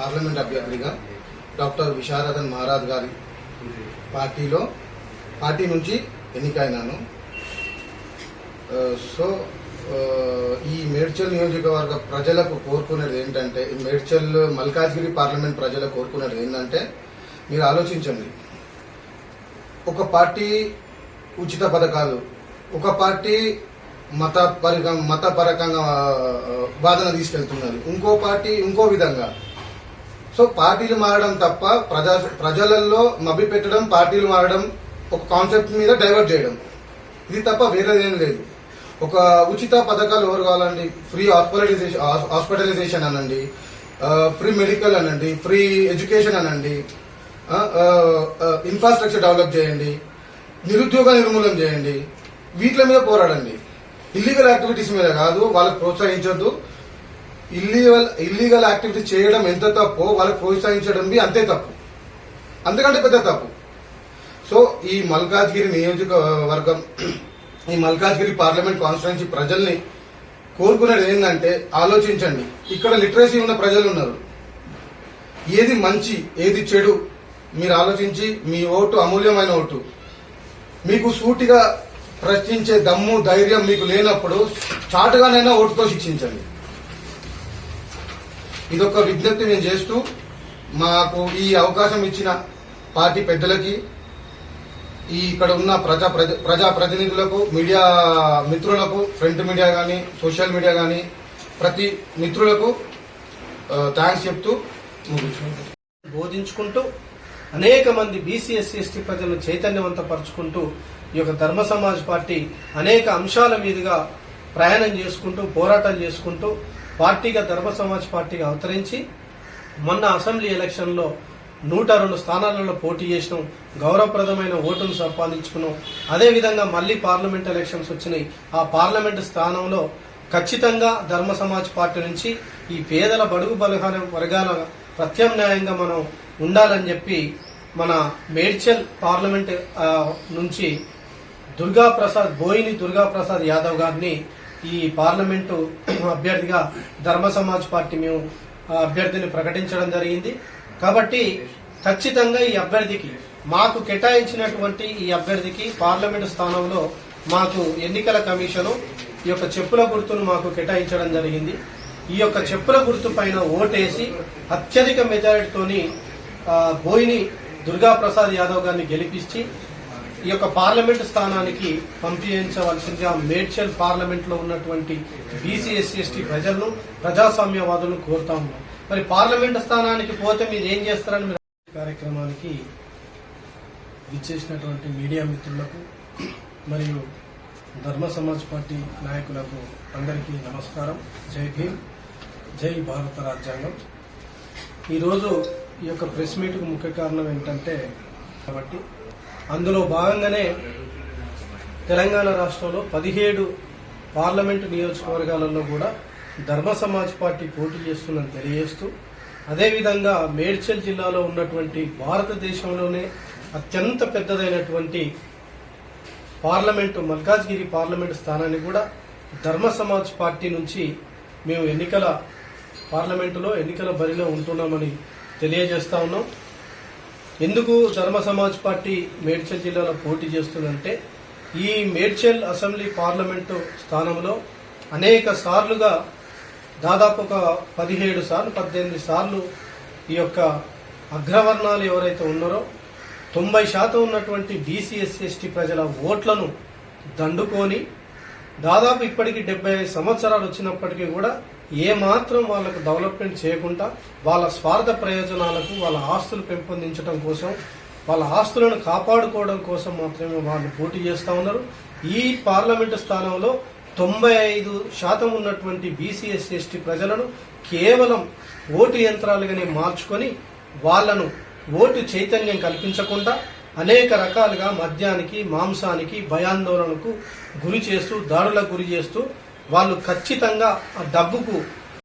Parliament అభ్యర్థిగా doctor Visharadan Maharaj గారి పార్టీలో పార్టీ నుంచి ఎన్నికైనాను. సో ఈ మేడ్చల్ నియోజకవర్గ ప్రజలకు కోరుకునేది ఏంటంటే ఈ మేడ్చల్ మల్కాజ్గిరి పార్లమెంట్ ప్రజలకు కోరుకునేది ఏంటంటే మీరు ఆలోచించండి. ఒక పార్టీ ఉచిత పథకాలు ఒక పార్టీ మతపరిక మతపరకంగా వాదన తీసుకెళ్తున్నారు. ఇంకో పార్టీ ఇంకో విధంగా సో పార్టీలు మారడం తప్ప ప్రజా ప్రజలలో మభ్య పెట్టడం పార్టీలు మారడం ఒక కాన్సెప్ట్ మీద డైవర్ట్ చేయడం. ఇది తప్ప వేరేదేం లేదు. ఒక ఉచిత పథకాలు ఎవరు కావాలండి? ఫ్రీ హాస్పిటలైజేషన్ హాస్పిటలైజేషన్ అనండి ఫ్రీ మెడికల్ అనండి ఫ్రీ ఎడ్యుకేషన్ అనండి ఇన్ఫ్రాస్ట్రక్చర్ డెవలప్ చేయండి నిరుద్యోగ నిర్మూలన చేయండి. వీటి మీద పోరాడండి. ఇల్లీగల్ యాక్టివిటీస్ మీద కాదు వాళ్ళకి ప్రోత్సహించొద్దు. ఇల్లీగల్ ఇల్లీగల్ యాక్టివిటీ చేయడం ఎంత తప్పు వాళ్ళకి ప్రోత్సహించడం అంతే తప్పు. అంతకంటే పెద్ద తప్పు. సో ఈ మల్కాజ్గిరి నియోజకవర్గం ఈ మల్కాజ్గిరి పార్లమెంట్ కాన్స్టిట్యున్సీ ప్రజల్ని కోరుకునేది ఏంటంటే ఆలోచించండి. ఇక్కడ లిటరసీ ఉన్న ప్రజలు ఉన్నారు. ఏది మంచి ఏది చెడు మీరు ఆలోచించి మీ ఓటు అమూల్యమైన ఓటు. మీకు సూటిగా ప్రశ్నించే దమ్ము ధైర్యం మీకు లేనప్పుడు చాటుగానైనా ఓటుతో శిక్షించండి. ఇదొక విజ్ఞప్తి నేను చేస్తూ మాకు ఈ అవకాశం ఇచ్చిన పార్టీ పెద్దలకి ఈ ఇక్కడ ఉన్న ప్రజా ప్రజ- ప్రజా ప్రతినిధులకు మీడియా మిత్రులకు ఫ్రంట్ మీడియా కానీ సోషల్ మీడియా కానీ ప్రతి మిత్రులకు థ్యాంక్స్ చెప్తూ బోధించుకుంటూ అనేక మంది బీసీ ఎస్సీ ఎస్టీ ప్రజలను చైతన్యవంతపరుచుకుంటూ ఈ యొక్క ధర్మ సమాజ్ పార్టీ అనేక అంశాల మీదుగా ప్రయాణం చేసుకుంటూ పోరాటం చేసుకుంటూ పార్టీగా ధర్మ సమాజ్ పార్టీగా అవతరించి మొన్న అసెంబ్లీ ఎలక్షన్లో నూట రెండు స్థానాలలో పోటీ చేసినాం. గౌరవప్రదమైన ఓటును సంపాదించుకున్నాం. అదేవిధంగా మళ్ళీ పార్లమెంట్ ఎలక్షన్స్ వచ్చినాయి. ఆ పార్లమెంట్ స్థానంలో ఖచ్చితంగా ధర్మ సమాజ్ పార్టీ నుంచి ఈ పేదల బడుగు బలహార వర్గాల ప్రత్యామ్నాయంగా మనం ఉండాలని చెప్పి మన మేడ్చల్ పార్లమెంట్ నుంచి దుర్గా ప్రసాద్ బోయిని దుర్గాప్రసాద్ యాదవ్ గారిని ఈ పార్లమెంటు అభ్యర్థిగా ధర్మ సమాజ్ పార్టీ మేము అభ్యర్థిని ప్రకటించడం జరిగింది. కాబట్టి ఖచ్చితంగా ఈ అభ్యర్థికి మాకు కేటాయించినటువంటి ఈ అభ్యర్థికి పార్లమెంటు స్థానంలో మాకు ఎన్నికల కమిషను ఈ యొక్క చెప్పుల గుర్తును మాకు కేటాయించడం జరిగింది. ఈ యొక్క చెప్పుల గుర్తు పైన ఓటేసి అత్యధిక మెజారిటీతోని బోయిని దుర్గా ప్రసాద్ యాదవ్ గారిని గెలిపించి ఈ యొక్క పార్లమెంట్ స్థానానికి పంపించవలసిందిగా మేడ్చల్ పార్లమెంట్లో ఉన్నటువంటి బీసీ ఎస్సీ ఎస్టీ ప్రజలను ప్రజాస్వామ్యవాదులను కోరుతా ఉన్నాం. మరి పార్లమెంట్ స్థానానికి పోతే మీరు ఏం చేస్తారని మీరు కార్యక్రమానికి విచ్చేసినటువంటి మీడియా మిత్రులకు మరియు ధర్మ సమాజ్ పార్టీ నాయకులకు అందరికీ నమస్కారం. జై భీమ్ జై భారత రాజ్యాంగం. ఈరోజు ఈ యొక్క ప్రెస్ మీట్కు ముఖ్య కారణం ఏంటంటే కాబట్టి అందులో భాగంగానే తెలంగాణ రాష్ట్రంలో పదిహేడు పార్లమెంటు నియోజకవర్గాలలో కూడా ధర్మ సమాజ్ పార్టీ పోటీ చేస్తుందని తెలియజేస్తూ అదేవిధంగా మేడ్చల్ జిల్లాలో ఉన్నటువంటి భారతదేశంలోనే అత్యంత పెద్దదైనటువంటి పార్లమెంటు మల్కాజ్గిరి పార్లమెంటు స్థానాన్ని కూడా ధర్మ సమాజ్ పార్టీ నుంచి మేము ఎన్నికల పార్లమెంటులో ఎన్నికల బరిలో ఉంటున్నామని తెలియజేస్తా ఉన్నాం. ఎందుకు ధర్మ సమాజ్ పార్టీ మేడ్చల్ జిల్లాలో పోటీ చేస్తుందంటే ఈ మేడ్చల్ అసెంబ్లీ పార్లమెంటు స్థానంలో అనేక సార్లుగా దాదాపు ఒక పదిహేడు సార్లు పద్దెనిమిది సార్లు ఈ యొక్క అగ్రవర్ణాలు ఎవరైతే ఉన్నారో తొంభై శాతం ఉన్నటువంటి బీసీ ఎస్సీ ప్రజల ఓట్లను దండుకొని దాదాపు ఇప్పటికి డెబ్బై సంవత్సరాలు వచ్చినప్పటికీ కూడా ఏ మాత్రం వాళ్ళకు డెవలప్మెంట్ చేయకుండా వాళ్ళ స్వార్థ ప్రయోజనాలకు వాళ్ళ ఆస్తులు పెంపొందించడం కోసం వాళ్ళ ఆస్తులను కాపాడుకోవడం కోసం మాత్రమే వాళ్ళు పోటీ చేస్తూ ఉన్నారు. ఈ పార్లమెంటు స్థానంలో తొంభై ఐదు శాతం ఉన్నటువంటి బీసీ ఎస్సీ ఎస్టీ ప్రజలను కేవలం ఓటు యంత్రాలుగానే మార్చుకొని వాళ్ళను ఓటు చైతన్యం కల్పించకుండా అనేక రకాలుగా మద్యానికి మాంసానికి భయాందోళనకు గురి చేస్తూ దాడులకు గురి చేస్తూ వాళ్ళు ఖచ్చితంగా ఆ డబ్బుకు